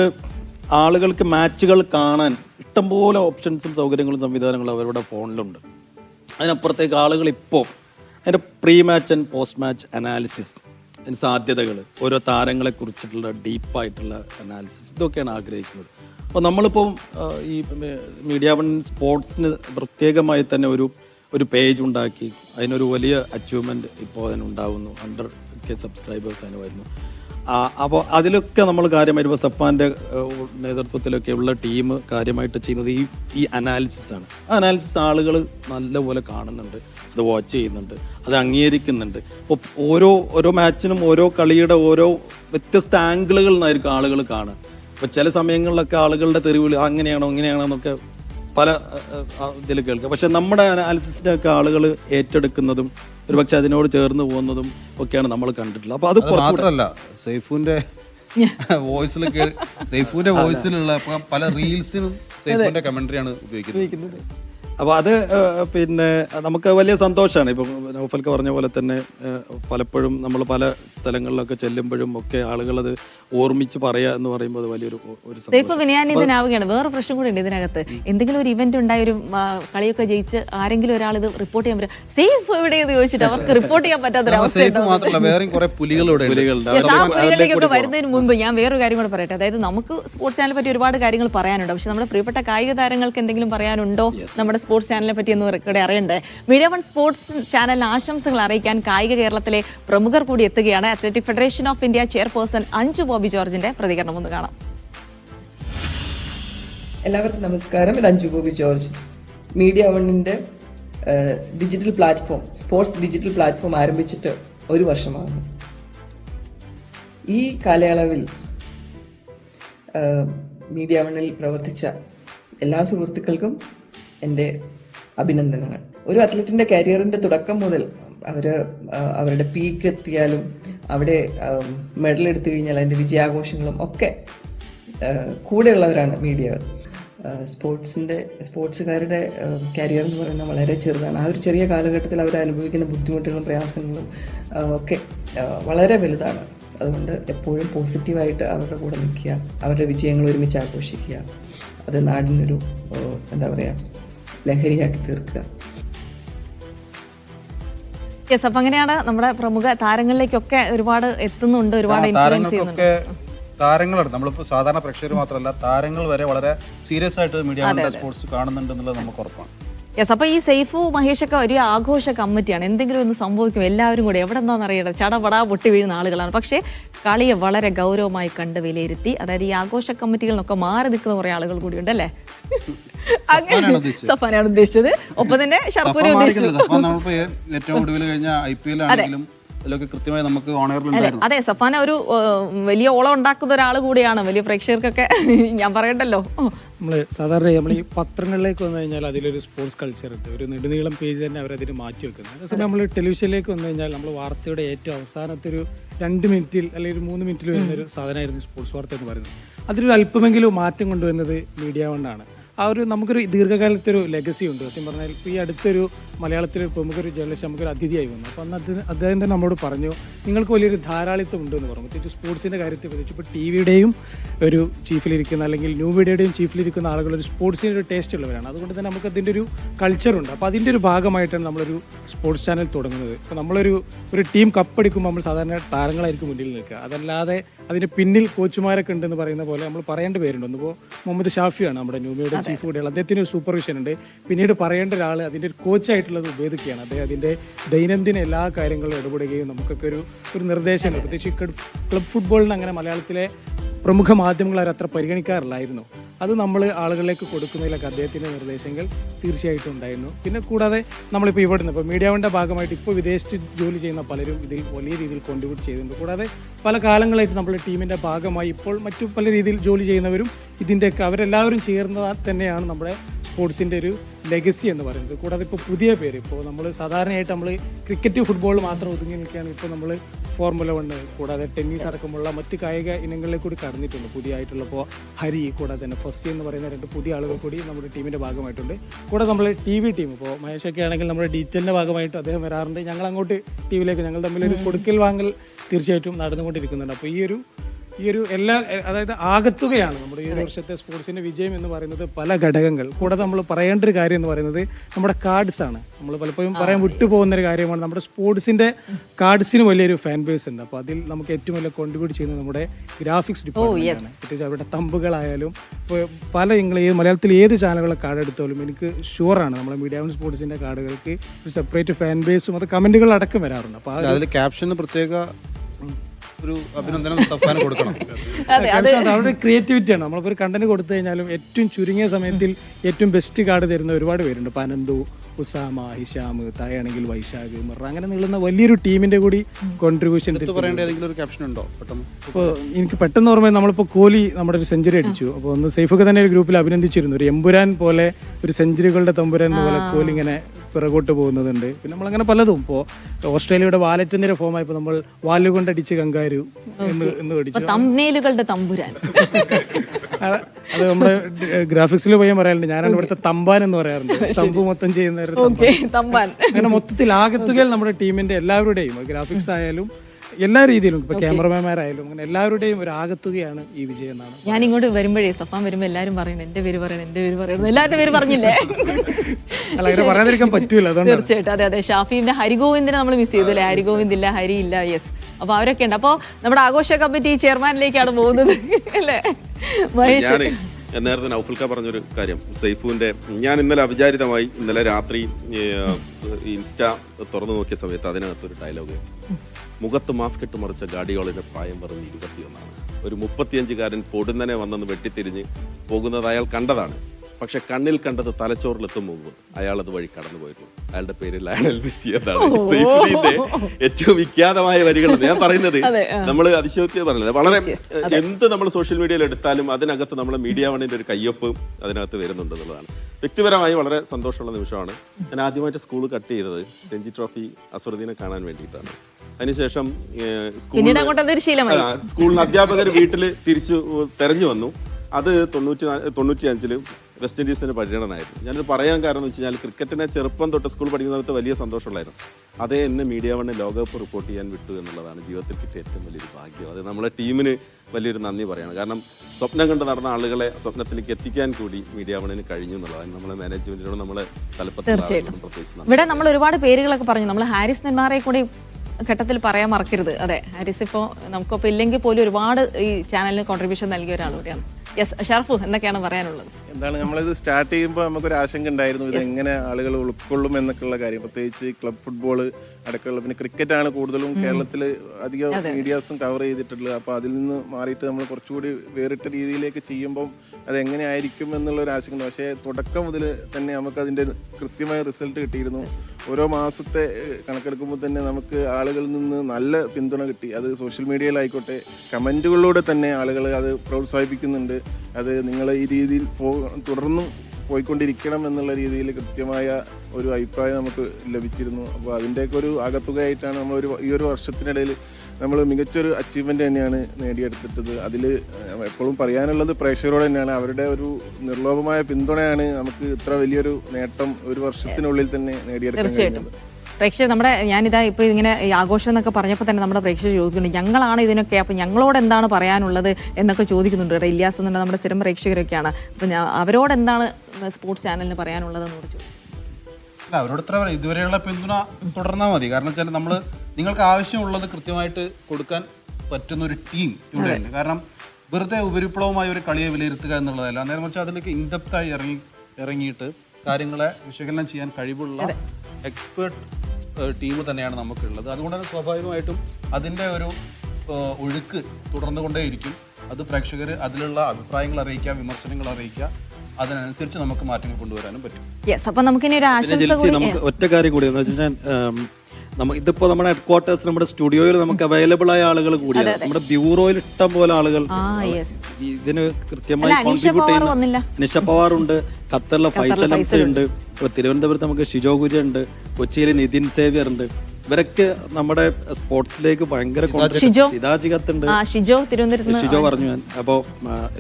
ആളുകൾക്ക് മാച്ചുകൾ കാണാൻ ഇഷ്ടംപോലെ ഓപ്ഷൻസും സൗകര്യങ്ങളും സംവിധാനങ്ങളും അവരുടെ ഫോണിലുണ്ട്. അതിനപ്പുറത്തേക്ക് ആളുകൾ ഇപ്പോൾ അതിന്റെ pre match and post match analysis അതിന് സാധ്യതകൾ ഓരോ താരങ്ങളെ കുറിച്ചിട്ടുള്ള ഡീപ്പായിട്ടുള്ള അനാലിസിസ് ഇതൊക്കെയാണ് ആഗ്രഹിക്കുന്നത്. അപ്പോൾ നമ്മളിപ്പോൾ ഈ മീഡിയ വൺ സ്പോർട്സിന് പ്രത്യേകമായി തന്നെ ഒരു ഒരു പേജ് ഉണ്ടാക്കി. അതിനൊരു വലിയ അച്ചീവ്മെന്റ് ഇപ്പോൾ അതിനുണ്ടാവുന്നു ഹൺഡ്രഡ് കെ സബ്സ്ക്രൈബേഴ്സ് അതിന് വരുന്നു. അപ്പോൾ അതിലൊക്കെ നമ്മൾ കാര്യമായിട്ട് ഇപ്പോൾ സപ്പാന്റെ ഏഹ്, നേതൃത്വത്തിലൊക്കെയുള്ള ടീം കാര്യമായിട്ട് ചെയ്യുന്നത് ഈ ഈ അനാലിസിസ് ആണ്. ആ അനാലിസിസ് ആളുകൾ നല്ലപോലെ കാണുന്നുണ്ട്. അത് വാച്ച് ചെയ്യുന്നുണ്ട്. അത് അംഗീകരിക്കുന്നുണ്ട്. അപ്പോൾ ഓരോ ഓരോ മാച്ചിനും ഓരോ കളിയുടെ ഓരോ വ്യത്യസ്ത ആംഗിളുകളിൽ നിന്നായിരിക്കും ആളുകൾ കാണുക. അപ്പോൾ ചില സമയങ്ങളിലൊക്കെ ആളുകളുടെ തെരുവിൽ അങ്ങനെയാണോ ഇങ്ങനെയാണോ എന്നൊക്കെ പല ഇതിൽ കേൾക്കുക പക്ഷെ നമ്മുടെ അനാലിസിസിന്റെ ഒക്കെ ആളുകൾ ഏറ്റെടുക്കുന്നതും ഒരുപക്ഷെ അതിനോട് ചേർന്ന് പോകുന്നതും ഒക്കെയാണ് നമ്മൾ കണ്ടിട്ടുള്ളത്. അപ്പൊ അത് മാത്രമല്ല സൈഫുന്റെ സൈഫുവിന്റെ വോയിസിൽ സൈഫുവിന്റെ വോയിസിലുള്ള പല റീൽസിനും സൈഫുന്റെ കമന്ററിയാണ് ഉപയോഗിക്കുന്നത്. അപ്പോൾ അത് പിന്നെ നമുക്ക് വലിയ സന്തോഷമാണ് ഇപ്പം നൗഫൽക്ക് പറഞ്ഞ പോലെ തന്നെ പലപ്പോഴും നമ്മൾ പല സ്ഥലങ്ങളിലൊക്കെ ചെല്ലുമ്പോഴും ഒക്കെ ആളുകൾ അത് ഓർമ്മിച്ച് പറയുക എന്ന് പറയുമ്പോൾ അത് വലിയൊരു ഒരു സേഫ് സന്തോഷം. വിനയാനിതനാവുകയാണ് വേറെ പ്രശ്നം കൂടെ ഉണ്ട് ഇതിനകത്ത്. എന്തെങ്കിലും ഒരു ഇവന്റ് ഉണ്ടായ ഒരു കളിയൊക്കെ ജയിച്ച് ആരെങ്കിലും ഒരാൾ ഇത് റിപ്പോർട്ട് ചെയ്യാൻ പറ്റും സേഫ് എവിടെയെന്ന് ചോദിച്ചിട്ട് അവർക്ക് റിപ്പോർട്ട് ചെയ്യാൻ പറ്റാത്തൊരവസ്ഥ വരുന്നതിന് മുമ്പ് ഞാൻ വേറൊരു കാര്യം കൂടെ പറയട്ടെ. അതായത് നമുക്ക് സ്പോർട്സ് ചാനലിനെ പറ്റി ഒരുപാട് കാര്യങ്ങൾ പറയാനുണ്ട്. പക്ഷെ നമ്മുടെ പ്രിയപ്പെട്ട കായിക താരങ്ങൾക്ക് എന്തെങ്കിലും പറയാനുണ്ടോ? നമ്മുടെ സ്പോർട്സ് ചാനലിനെ പറ്റി എന്ന് ഇവിടെ അറിയണ്ടേ? മീഡിയ വൺ സ്പോർട്സ് ചാനലിന് ആശംസകൾ അറിയിക്കാൻ കായിക കേരളത്തിലെ പ്രമുഖർ കൂടി എത്തുകയാണ്. Athletic federation of India chairperson Anju Bobby ജോർജിന്റെ പ്രതികരണം ഒന്ന് കാണാം. എല്ലാവർക്കും നമസ്കാരം. ഇത് അഞ്ജു ബോബി ജോർജ്. മീഡിയ വണ്ണിന്റെ digital platform sports digital platform ആരംഭിച്ചിട്ട് ഒരു വർഷമാണ് ഈ കാലയളവിൽ മീഡിയ വണ്ണിൽ പ്രവർത്തിച്ച എല്ലാ സുഹൃത്തുക്കൾക്കും എന്റെ അഭിനന്ദനങ്ങൾ. ഒരു അത്ലറ്റിന്റെ കരിയറിന്റെ തുടക്കം മുതൽ അവർ അവരുടെ പീക്ക് എത്തിയാലും അവിടെ മെഡൽ എടുത്തു കഴിഞ്ഞാൽ അതിന്റെ വിജയാഘോഷങ്ങളും ഒക്കെ കൂടെയുള്ളവരാണ് മീഡിയകൾ സ്പോർട്സിന്റെ സ്പോർട്സുകാരുടെ കരിയർ എന്ന് പറയുന്നത് വളരെ ചെറുതാണ്. ആ ഒരു ചെറിയ കാലഘട്ടത്തിൽ അവർ അനുഭവിക്കുന്ന ബുദ്ധിമുട്ടുകളും പ്രയാസങ്ങളും ഒക്കെ വളരെ വലുതാണ്. അതുകൊണ്ട് എപ്പോഴും പോസിറ്റീവായിട്ട് അവരുടെ കൂടെ നിൽക്കുക അവരുടെ വിജയങ്ങൾ ഒരുമിച്ച് ആഘോഷിക്കുക അത് നാടിനൊരു എന്താ പറയുക ലഹരിയാക്കി തീർക്കുക. യെസ് അപ്പൊ അങ്ങനെയാണ് നമ്മുടെ പ്രമുഖ താരങ്ങളിലേക്കൊക്കെ ഒരുപാട് എത്തുന്നുണ്ട് ഒരുപാട് ഇൻഫ്ലുവൻസ് ചെയ്യുന്നുണ്ട്. താരങ്ങളുണ്ട് നമ്മളിപ്പോൾ സാധാരണ പ്രേക്ഷകർ മാത്രമല്ല താരങ്ങൾ വരെ വളരെ സീരിയസ് ആയിട്ട് മീഡിയ സ്പോർട്സ് കാണുന്നുണ്ടെന്നുള്ളത് നമുക്ക് ഉറപ്പാണ്. യെസ് അപ്പൊ ഈ സേഫു മഹേഷൊക്കെ ഒരു ആഘോഷ കമ്മിറ്റിയാണ്. എന്തെങ്കിലും ഒന്ന് സംഭവിക്കും എല്ലാവരും കൂടെ എവിടെ നിന്നാന്ന് അറിയണം ചടപടാ പൊട്ടി വീഴുന്ന ആളുകളാണ്. പക്ഷേ കളിയെ വളരെ ഗൗരവമായി കണ്ട് വിലയിരുത്തി അതായത് ഈ ആഘോഷ കമ്മിറ്റികളിൽ നിന്നൊക്കെ മാറി നിൽക്കുന്ന കുറെ ആളുകൾ കൂടി ഉണ്ടല്ലേ അല്ലേ? ഉദ്ദേശിച്ചത്. സഫാനാണ് ഉദ്ദേശിച്ചത്. ഒപ്പം തന്നെ ഷർപ്പൂരി ഉദ്ദേശിച്ചത്. മാറിക്കുന്നില്ല. സഫാൻ നമ്മളിപ്പോ ഏറ്റവും ഒടുവിൽ കഴിഞ്ഞ ഐ പി എൽ ആണെങ്കിലും അതിലൊക്കെ കൃത്യമായി നമുക്ക് ഓണറിൽ ഉണ്ടായിരുന്നു അതെ സഫാന ഒരു വലിയ ഓളം ഉണ്ടാക്കുന്ന ഒരാൾ കൂടിയാണ്. വലിയ പ്രേക്ഷകർക്കൊക്കെ ഞാൻ പറയണ്ടല്ലോ. നമ്മൾ സാധാരണ നമ്മൾ ഈ പത്രങ്ങളിലേക്ക് വന്നു കഴിഞ്ഞാൽ അതിലൊരു സ്പോർട്സ് കൾച്ചർ ഉണ്ട്. ഒരു നെടുനീളം പേജ് തന്നെ അവരതിന് മാറ്റി വെക്കുന്നത് അതേസമയം നമ്മൾ ടെലിവിഷനിലേക്ക് വന്നു കഴിഞ്ഞാൽ നമ്മൾ വാർത്തയുടെ ഏറ്റവും അവസാനത്തെ ഒരു രണ്ട് മിനിറ്റിൽ അല്ലെങ്കിൽ ഒരു മൂന്ന് മിനിറ്റിൽ വരുന്ന ഒരു സാധനമായിരുന്നു സ്പോർട്സ് വാർത്ത എന്ന് പറയുന്നത്. അതിലൊരു അല്പമെങ്കിലും മാറ്റം കൊണ്ടുവന്നത് മീഡിയ കൊണ്ടാണ്. ആ ഒരു നമുക്കൊരു ദീർഘകാലത്തെ ഒരു ലെഗസി ഉണ്ട്. സത്യം പറഞ്ഞാൽ ഈ അടുത്തൊരു മലയാളത്തിലെ പ്രമുഖ ഒരു ജേർണലിസ്റ്റ് നമുക്കൊരു അതിഥിയായി വന്നു. അപ്പോൾ അന്ന് അദ്ദേഹം തന്നെ നമ്മോട് പറഞ്ഞു നിങ്ങൾക്ക് വലിയൊരു ധാരാളിത്തം ഉണ്ട് എന്ന് പറഞ്ഞു. പ്രത്യേകിച്ച് സ്പോർട്സിന്റെ കാര്യത്തിൽ പ്രത്യേകിച്ച് ഇപ്പോൾ ടി വിയുടെയും ഒരു ചീഫിലിരിക്കുന്ന അല്ലെങ്കിൽ ന്യൂ മീഡിയയുടെയും ചീഫിലിരിക്കുന്ന ആളുകൾ ഒരു സ്പോർട്സിന്റെ ഒരു ടേസ്റ്റ് ഉള്ളവരാണ്. അതുകൊണ്ട് തന്നെ നമുക്ക് അതിന്റെ ഒരു കൾച്ചറുണ്ട് അപ്പോൾ അതിന്റെ ഒരു ഭാഗമായിട്ടാണ് നമ്മളൊരു സ്പോർട്സ് ചാനൽ തുടങ്ങുന്നത്. ഇപ്പോൾ നമ്മളൊരു ഒരു ടീം കപ്പടിക്കുമ്പോൾ നമ്മൾ സാധാരണ താരങ്ങളായിരിക്കും മുന്നിൽ നിൽക്കുക. അതല്ലാതെ അതിന്റെ പിന്നിൽ കോച്ചുമാരൊക്കെ ഉണ്ടെന്ന് പറയുന്ന പോലെ നമ്മൾ പറയേണ്ട പേരുണ്ട്. ഒന്നിപ്പോൾ മുഹമ്മദ് ഷാഫിയാണ് നമ്മുടെ ന്യൂ ന്യൂമിയുടെ ചീഫ് കൂടികൾ അദ്ദേഹത്തിന് ഒരു സൂപ്പർവിഷൻ ഉണ്ട്. പിന്നീട് പറയേണ്ട ഒരാൾ അതിന്റെ ഒരു കോച്ചായിട്ടുള്ളത് ഉപേദിക്കുകയാണ് അദ്ദേഹം അതിന്റെ ദൈനംദിന എല്ലാ കാര്യങ്ങളും ഇടപെടുകയും നമുക്കൊക്കെ ഒരു ഒരു നിർദ്ദേശമുണ്ട് പ്രത്യേകിച്ച് ക്ലബ് ഫുട്ബോളിന് അങ്ങനെ മലയാളത്തിലെ പ്രമുഖ മാധ്യമങ്ങൾ അവർ അത്ര പരിഗണിക്കാറില്ലായിരുന്നു. അത് നമ്മൾ ആളുകളിലേക്ക് കൊടുക്കുന്നതിലൊക്കെ അദ്ദേഹത്തിന്റെ നിർദ്ദേശങ്ങൾ തീർച്ചയായിട്ടും ഉണ്ടായിരുന്നു. പിന്നെ കൂടാതെ നമ്മളിപ്പോൾ ഇവിടെ നിന്ന് ഇപ്പോൾ മീഡിയാവിന്റെ ഭാഗമായിട്ട് ഇപ്പോൾ വിദേശത്ത് ജോലി ചെയ്യുന്ന പലരും ഇതിൽ വലിയ രീതിയിൽ കോൺട്രിബ്യൂട്ട് ചെയ്തിട്ടുണ്ട്. കൂടാതെ പല കാലങ്ങളായിട്ട് നമ്മുടെ ടീമിന്റെ ഭാഗമായി ഇപ്പോൾ മറ്റു പല രീതിയിൽ ജോലി ചെയ്യുന്നവരും ഇതിന്റെയൊക്കെ അവരെല്ലാവരും ചേർന്നത് തന്നെയാണ് നമ്മുടെ സ്പോർട്സിന്റെ ഒരു ലെഗസി എന്ന് പറയുന്നത്. കൂടാതെ ഇപ്പോൾ പുതിയ പേര് ഇപ്പോൾ നമ്മൾ സാധാരണയായിട്ട് നമ്മൾ ക്രിക്കറ്റ് ഫുട്ബോൾ മാത്രം ഒതുങ്ങി നിൽക്കുകയാണ് ഇപ്പോൾ നമ്മൾ ഫോർമുല വണ്ണ് കൂടാതെ ടെന്നീസ് അടക്കമുള്ള മറ്റ് കായിക ഇനങ്ങളിലേക്ക് കൂടി കടന്നിട്ടുണ്ട്. പുതിയതായിട്ടുള്ള ഇപ്പോൾ ഹരി കൂടാതെ തന്നെ ഫസ്റ്റ് എന്ന് പറയുന്ന രണ്ട് പുതിയ ആളുകൾ കൂടി നമ്മുടെ ടീമിന്റെ ഭാഗമായിട്ടുണ്ട്. കൂടാതെ നമ്മൾ ടി വി ടീം ഇപ്പോൾ മഹേഷൊക്കെ ആണെങ്കിൽ നമ്മുടെ ഡീറ്റെയിലിന്റെ ഭാഗമായിട്ട് അദ്ദേഹം വരാറുണ്ട്. ഞങ്ങൾ അങ്ങോട്ട് ടി വിയിലേക്ക് ഞങ്ങൾ ഒരു കൊടുക്കൽ വാങ്ങൽ തീർച്ചയായിട്ടും നടന്നുകൊണ്ടിരിക്കുന്നുണ്ട്. അപ്പോൾ ഈ ഒരു ഈ ഒരു എല്ലാ അതായത് ആകത്തുകയാണ് നമ്മുടെ ഈ ഒരു വർഷത്തെ സ്പോർട്സിന്റെ വിജയം എന്ന് പറയുന്നത് പല ഘടകങ്ങൾ. കൂടാതെ നമ്മൾ പറയേണ്ട ഒരു കാര്യം എന്ന് പറയുന്നത് നമ്മുടെ കാർഡ്സ് ആണ്. നമ്മൾ പലപ്പോഴും പറയാൻ വിട്ടുപോകുന്ന ഒരു കാര്യമാണ്. നമ്മുടെ സ്പോർട്സിന്റെ കാർഡ്സിന് വലിയൊരു ഫാൻ ബേസ് ഉണ്ട്. അപ്പോൾ അതിൽ നമുക്ക് ഏറ്റവും വലിയ കോൺട്രിബ്യൂട്ട് ചെയ്യുന്നത് നമ്മുടെ ഗ്രാഫിക്സ് ഡിപ്പാർട്ട്മെന്റ് ആണ്. പ്രത്യേകിച്ച് അവരുടെ തമ്പുകളായാലും ഇപ്പോൾ പല നിങ്ങൾ ഏത് മലയാളത്തിൽ ഏത് ചാനലുകളെ കാർഡ് എടുത്താലും എനിക്ക് ഷുവറാണ് നമ്മുടെ മീഡിയ സ്പോർട്സിന്റെ കാർഡുകൾക്ക് ഒരു സെപ്പറേറ്റ് ഫാൻ ബേസും അത് കമന്റുകൾ അടക്കം വരാറുണ്ട്. അപ്പോൾ അതിൽ ക്യാപ്ഷന് പ്രത്യേക ഒരു അഭിനന്ദനം സഫാൻ കൊടുക്കണം. അവരുടെ ക്രിയേറ്റിവിറ്റിയാണ് നമ്മളിപ്പോൾ ഒരു കണ്ടന്റ് കൊടുത്തു കഴിഞ്ഞാലും ഏറ്റവും ചുരുങ്ങിയ സമയത്തിൽ ഏറ്റവും ബെസ്റ്റ് കാർഡ് തരുന്ന ഒരുപാട് പേരുണ്ട്. ഇപ്പൊ അനന്തു ഉസാമ ഹിഷാം തായാണെങ്കിൽ വൈശാഖ് മിറ അങ്ങനെ നീളുന്ന വലിയൊരു ടീമിന്റെ കൂടി കോൺട്രിബ്യൂഷൻ ഉണ്ടോ? ഇപ്പോൾ എനിക്ക് പെട്ടെന്ന് ഓർമ്മ നമ്മളിപ്പോൾ കോഹ്ലി നമ്മുടെ ഒരു സെഞ്ചുറി അടിച്ചു. അപ്പോൾ ഒന്ന് സേഫൊക്കെ തന്നെ ഒരു ഗ്രൂപ്പിൽ അഭിനന്ദിച്ചിരുന്നു. ഒരു എമ്പുരാൻ പോലെ ഒരു സെഞ്ചുറികളുടെ തമ്പുരാൻ പോലെ കോഹ്ലി ഇങ്ങനെ പിറകോട്ട് പോകുന്നതുണ്ട് പിന്നെ നമ്മളങ്ങനെ പലതും. ഇപ്പോൾ ഓസ്ട്രേലിയയുടെ വാലറ്റിന്റെ ഫോം ഫോമായപ്പോൾ നമ്മൾ വാലുകൊണ്ട് അടിച്ച് കങ്കാരു എന്ന് എന്ന് പഠിച്ചു. തമ്പുരാൻ. അത് നമ്മുടെ ഗ്രാഫിക്സിൽ പോയി പറയാറുണ്ട്. ഞാനാണ് ഇവിടുത്തെ തമ്പാൻ എന്ന് പറയാറുണ്ട്. തമ്പു മൊത്തം ചെയ്യുന്ന ഓക്കെ തമ്പാൻ. അങ്ങനെ മൊത്തത്തിൽ ആകത്തുകയിൽ നമ്മുടെ ടീമിന്റെ എല്ലാവരുടെയും ഗ്രാഫിക്സ് ആയാലും എല്ലാ രീതിയിലും ഇപ്പൊ ക്യാമറമാൻമാരായാലും അങ്ങനെ എല്ലാവരുടെയും ഒരു ആകത്തുകയാണ് ഈ വിജയം എന്നാണ് ഞാൻ ഇങ്ങോട്ട് വരുമ്പോഴേ സഫാൻ വരുമ്പോ എല്ലാരും പറയുന്നത് എന്റെ പേര് പറയണം എന്റെ പേര് പറയണം. എല്ലാവരുടെ പേര് പറഞ്ഞില്ലേ? അല്ല അങ്ങനെ പറയാതിരിക്കാൻ പറ്റൂല അതുകൊണ്ട് തീർച്ചയായിട്ടും. അതെ അതെ. ഷാഫിന്റെ ഹരിഗോവിന്ദിനെ നമ്മൾ മിസ് ചെയ്തു അല്ലേ? ഹരിഗോവിന്ദ് ഇല്ല ഹരി ഇല്ല യെസ് അപ്പൊ അവരൊക്കെ ഉണ്ട് അപ്പൊ നമ്മുടെ ആഘോഷ കമ്മിറ്റി ചെയർമാനിലേക്കാണ് പോകുന്നത് അല്ലേ? മഹേഷ്. നേരത്തെ നൗഫുൽക്ക പറഞ്ഞൊരു കാര്യം. സൈഫുവിന്റെ ഞാൻ ഇന്നലെ അവിചാരിതമായി ഇന്നലെ രാത്രി ഇൻസ്റ്റ തുറന്നു നോക്കിയ സമയത്ത് അതിനകത്ത് ഒരു ഡയലോഗ് മുഖത്ത് മാസ്ക് ഇട്ട് മറിച്ച ഗാഡിയോളിന്റെ പ്രായം പറഞ്ഞ് ഇരുപത്തിയൊന്നാണ്. ഒരു മുപ്പത്തിയഞ്ചുകാരൻ പൊടുന്നനെ വന്നെന്ന് വെട്ടിത്തിരിഞ്ഞ് പോകുന്നത് അയാൾ കണ്ടതാണ്. പക്ഷെ കണ്ണിൽ കണ്ടത് തലച്ചോറിലെത്തും മുമ്പ്. അയാൾ അത് വഴി കടന്നു പോയിരുന്നു അയാളുടെ പേര് ലയണൽ മെസ്സി എന്നാണ്. സൈഫുദ്ദീന്റെ ഏറ്റവും വിഖ്യാതമായ വരികൾ ഞാൻ പറയുന്നത് നമ്മൾ അതിശയോക്തി പറഞ്ഞത്. വളരെ എന്ത് നമ്മൾ സോഷ്യൽ മീഡിയയിൽ എടുത്താലും അതിനകത്ത് നമ്മൾ മീഡിയ വണ്ണിന്റെ ഒരു കയ്യൊപ്പ് അതിനകത്ത് വരുന്നുണ്ട് എന്നുള്ളതാണ്. വ്യക്തിപരമായി വളരെ സന്തോഷമുള്ള നിമിഷമാണ്. ഞാൻ ആദ്യമായിട്ട് സ്കൂൾ കട്ട് ചെയ്തത് രഞ്ജി ട്രോഫി അസുറുദ്ദീനെ കാണാൻ വേണ്ടിയിട്ടാണ്. അതിനുശേഷം സ്കൂളിൽ- അധ്യാപകർ വീട്ടിൽ തിരിച്ചു തെരഞ്ഞു വന്നു. അത് തൊണ്ണൂറ്റി തൊണ്ണൂറ്റി അഞ്ചിൽ വെസ്റ്റ് ഇൻഡീസിന് പര്യടനമായിരുന്നു ഞാനത് പറയാൻ കാരണം എന്ന് വെച്ച് കഴിഞ്ഞാൽ ക്രിക്കറ്റിനെ ചെറുപ്പം തൊട്ട് സ്കൂൾ പഠിക്കുന്ന സമയത്ത് വലിയ സന്തോഷമുള്ളായിരുന്നു അതേ എന്നെ മീഡിയ വണ്ണിൽ ലോകകപ്പ് റിപ്പോർട്ട് ചെയ്യാൻ വിട്ടു എന്നുള്ളതാണ് ജീവിതത്തിൽ കിട്ടിയ ഏറ്റവും വലിയൊരു ഭാഗ്യം. അത് നമ്മുടെ ടീമിന് വലിയൊരു നന്ദി പറയണം. കാരണം സ്വപ്നം കണ്ട് നടന്ന ആളുകളെ സ്വപ്നത്തിലേക്ക് എത്തിക്കാൻ കൂടി മീഡിയ വണ്ണിന് കഴിഞ്ഞു എന്നുള്ളതാണ്. നമ്മളെ മാനേജ്മെന്റിനോട് നമ്മളെ തീർച്ചയായിട്ടും. ഇവിടെ നമ്മൾ ഒരുപാട് പേരുകളൊക്കെ പറഞ്ഞു. നമ്മൾ ഹാരിസ് നെന്മാറെ കൂടി ഘട്ടത്തിൽ പറയാൻ മറക്കരുത്. അതെ ഹാരിസ് ഇപ്പോൾ നമുക്കിപ്പോൾ ഇല്ലെങ്കിൽ പോലും ഒരുപാട് ഈ ചാനലിന് കോൺട്രിബ്യൂഷൻ നൽകിയ ഒരാൾ കൂടിയാണ്. യെസ് ഷർഫു എന്തൊക്കെയാണ് പറയാനുള്ളത്? എന്താണ് നമ്മളിത് സ്റ്റാർട്ട് ചെയ്യുമ്പോൾ നമുക്കൊരു ആശങ്ക ഉണ്ടായിരുന്നു. ഇത് എങ്ങനെ ആളുകൾ ഉൾക്കൊള്ളും എന്നൊക്കെയുള്ള കാര്യം. പ്രത്യേകിച്ച് ക്ലബ് ഫുട്ബോൾ അടക്കമുള്ള പിന്നെ ക്രിക്കറ്റ് ആണ് കൂടുതലും കേരളത്തിൽ അധികം മീഡിയാസും കവർ ചെയ്തിട്ടുള്ളത്. അപ്പോൾ അതിൽ നിന്ന് മാറിയിട്ട് നമ്മൾ കുറച്ചുകൂടി വേറിട്ട രീതിയിലേക്ക് ചെയ്യുമ്പോൾ അത് എങ്ങനെ ആയിരിക്കും എന്നുള്ള ഒരു ആശങ്ക പക്ഷേ തുടക്കം മുതൽ തന്നെ നമുക്ക് അതിന്റെ കൃത്യമായ റിസൾട്ട് കിട്ടിയിരുന്നു. ഓരോ മാസത്തെ കണക്കെടുക്കുമ്പോൾ തന്നെ നമുക്ക് ആളുകളിൽ നിന്ന് നല്ല പിന്തുണ കിട്ടി. അത് സോഷ്യൽ മീഡിയയിലായിക്കോട്ടെ കമന്റുകളിലൂടെ തന്നെ ആളുകൾ അത് പ്രോത്സാഹിപ്പിക്കുന്നുണ്ട്. അത് നിങ്ങൾ ഈ രീതിയിൽ പോ തുടർന്നും പോയിക്കൊണ്ടിരിക്കണം എന്നുള്ള രീതിയിൽ കൃത്യമായ ഒരു അഭിപ്രായം നമുക്ക് ലഭിച്ചിരുന്നു. അപ്പോൾ അതിന്റെയൊക്കെ ഒരു ആകത്തുകയായിട്ടാണ് നമ്മൾ ഒരു ഈ ഒരു വർഷത്തിനിടയിൽ നമ്മൾ മികച്ചൊരു അച്ചീവ്മെന്റ് തന്നെയാണ് നേടിയെടുത്തിട്ടത്. അതിൽ എപ്പോഴും പറയാനുള്ളത് പ്രേക്ഷകരോട് തന്നെയാണ്. അവരുടെ ഒരു നിർലോഭമായ പിന്തുണയാണ് നമുക്ക് ഇത്ര വലിയൊരു നേട്ടം ഒരു വർഷത്തിനുള്ളിൽ തന്നെ നേടിയെടുക്കാൻ കഴിഞ്ഞത്. പ്രേക്ഷകർ നമ്മുടെ ഞാനിതാ ഇപ്പൊ ഇങ്ങനെ ഈ ആഘോഷം എന്നൊക്കെ പറഞ്ഞപ്പോൾ തന്നെ നമ്മുടെ പ്രേക്ഷകർ ചോദിക്കുന്നുണ്ട് ഞങ്ങളാണ് ഇതിനൊക്കെ അപ്പോൾ ഞങ്ങളോട് എന്താണ് പറയാനുള്ളത്? എന്നൊക്കെ ചോദിക്കുന്നുണ്ട്. കേട്ടോ ഇല്യാസ് എന്നുണ്ട് നമ്മുടെ സ്ഥിരം പ്രേക്ഷകരൊക്കെയാണ്. അപ്പോൾ ഞാൻ അവരോട് എന്താണ് സ്പോർട്സ് ചാനലിന് പറയാനുള്ളത് എന്ന് ചോദിച്ചു. അല്ല അവരോട് ഇത്ര ഇതുവരെയുള്ള പിന്തുണ തുടർന്നാൽ മതി. കാരണം വെച്ചാൽ നമ്മൾ നിങ്ങൾക്ക് ആവശ്യമുള്ളത് കൃത്യമായിട്ട് കൊടുക്കാൻ പറ്റുന്ന ഒരു ടീം ഇവിടെ ഉണ്ട്. കാരണം വെറുതെ ഉപരിപ്ലവമായ ഒരു കളിയെ വിലയിരുത്തുക എന്നുള്ളതല്ല. നേരെ മറിച്ച് അതിലേക്ക് ഇൻഡെപ്തായി ഇറങ്ങി ഇറങ്ങിയിട്ട് കാര്യങ്ങളെ വിശകലനം ചെയ്യാൻ കഴിവുള്ള എക്സ്പേർട്ട് ടീം തന്നെയാണ് നമുക്കുള്ളത്. അതുകൊണ്ട് തന്നെ സ്വാഭാവികമായിട്ടും അതിന്റെ ഒരു ഒഴുക്ക് തുടർന്നുകൊണ്ടേയിരിക്കും. അത് പ്രേക്ഷകർ അതിലുള്ള അഭിപ്രായങ്ങൾ അറിയിക്കുക വിമർശനങ്ങൾ അറിയിക്കുക. അതിനനുസരിച്ച് നമുക്ക് മാറ്റങ്ങൾ കൊണ്ടുവരാനും പറ്റും. യെസ് അപ്പൊ നമുക്കിനി ഒരു ആശംസ കൂടി നമുക്ക് ഒറ്റ കാര്യം കൂടി എന്ന് വെച്ചാൽ നമ്മ ഇതിപ്പോ നമ്മുടെ ഹെഡ് ക്വാർട്ടേഴ്സ് നമ്മുടെ സ്റ്റുഡിയോയിൽ നമുക്ക് അവൈലബിൾ ആയ ആളുകൾ കൂടിയാണ്. നമ്മുടെ ബ്യൂറോയിൽ ഇഷ്ടം പോലെ ആളുകൾ ഇതിന് കൃത്യമായി കോൺട്രിബ്യൂട്ട്. ചെയ്യുന്ന നിഷ പവാർ ഉണ്ട് ഖത്തറിലെ ഫൈസൽ ഉണ്ട് ഇപ്പൊ തിരുവനന്തപുരത്ത് നമുക്ക് ഷിജോ കുര്യ ഉണ്ട് കൊച്ചിയിൽ നിതിൻ സേവ്യർ ഉണ്ട്. ഇവരൊക്കെ നമ്മുടെ സ്പോർട്സിലേക്ക് ഭയങ്കര ഷിജോ. സിതാജികത്ത് ഉണ്ട് ആ ഷിജോ തിരുവനന്തപുരത്ത് ഷിജോ പറഞ്ഞു ഞാൻ. അപ്പോ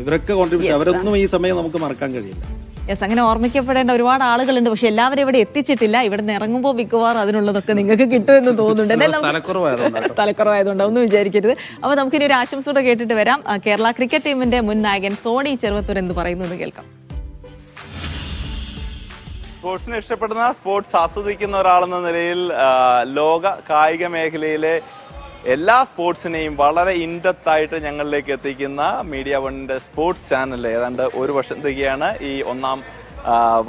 ഇവരൊക്കെ കോൺട്രിബ്യൂട്ട് അവരൊന്നും ഈ സമയം നമുക്ക് മറക്കാൻ കഴിയില്ല. യെസ് അങ്ങനെ ഓർമ്മിക്കപ്പെടേണ്ട ഒരുപാട് ആളുകളുണ്ട്. പക്ഷെ എല്ലാവരും ഇവിടെ എത്തിച്ചിട്ടില്ല. ഇവിടെ നിന്ന് ഇറങ്ങുമ്പോൾ മിക്കവാറും അതിനുള്ളതൊക്കെ നിങ്ങൾക്ക് കിട്ടുമെന്ന് തോന്നുന്നുണ്ട്. തലക്കുറവായതുകൊണ്ട് സ്ഥലക്കുറവായതുകൊണ്ട് ഒന്നും വിചാരിക്കരുത്. അപ്പൊ നമുക്കിനി ഒരു ആശംസ കേട്ടിട്ട് വരാം. കേരള ക്രിക്കറ്റ് ടീമിന്റെ മുൻ നായകൻ സോണി ചെറുവത്തൂർ എന്ന് പറയുന്നത് എന്ന് കേൾക്കാം. സ്പോർട്സിനെ ഇഷ്ടപ്പെടുന്ന സ്പോർട്സ് ആസ്വദിക്കുന്ന ഒരാളെന്ന നിലയിൽ ലോക കായിക മേഖലയിലെ എല്ലാ സ്പോർട്സിനെയും വളരെ ഇൻഡെപ്ത് ആയിട്ട് ഞങ്ങളിലേക്ക് എത്തിക്കുന്ന മീഡിയ വണ്ണിന്റെ സ്പോർട്സ് ചാനൽ ഏതാണ്ട് ഒരു വർഷം തികയാണ് ഈ ഒന്നാം